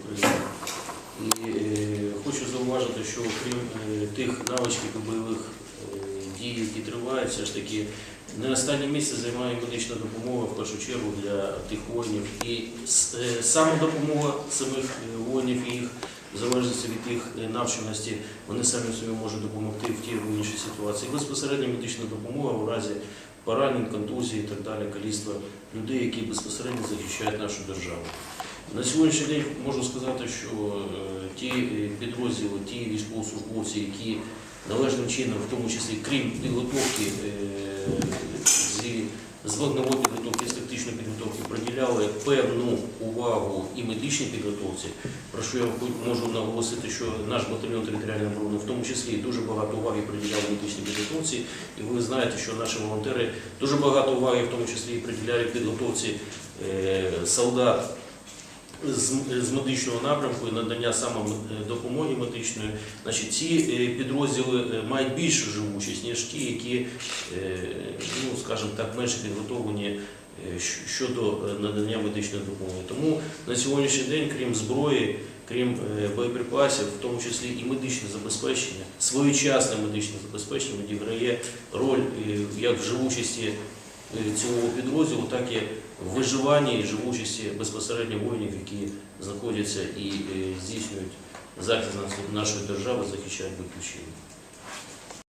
України. І е, хочу зауважити, що крім е, тих навичків і бойових е, дій, які тривають, все ж таки не останнє місце займає медична допомога в першу чергу для тих воїнів. І е, саме допомога самих е, воїнів і їх в залежності від їх е, навченості, вони самі собі можуть допомогти в тій або іншій ситуації. Безпосередня медична допомога у разі поранень, контузій і так далі, каліцтва людей, які безпосередньо захищають нашу державу. На сьогоднішній день можу сказати, що е, ті е, підрозділи, ті військовослужбовці, які належним чином, в тому числі крім підготовки е, зі з вогневої підготовки, з тактичної підготовки, приділяли певну увагу і медичній підготовці, про що я можу наголосити, що наш батальйон територіальної оборони в тому числі дуже багато уваги приділяв медичній підготовці. І ви знаєте, що наші волонтери дуже багато уваги, в тому числі і приділяють підготовці солдат з, медичного напрямку і надання саме е, допомоги медичної. Значить, ці е, підрозділи е, мають більшу живучість, ніж ті, які, ну, скажімо так, менше підготовлені щодо надання медичної допомоги. Тому на сьогоднішній день, крім зброї, крім боєприпасів, в тому числі і медичне забезпечення, своєчасне медичне забезпечення відіграє роль як в живучості цього підрозділу, так і виживання і живучості безпосередньо воїнів, які знаходяться і е, здійснюють захист нашої держави, захищають батьківщину.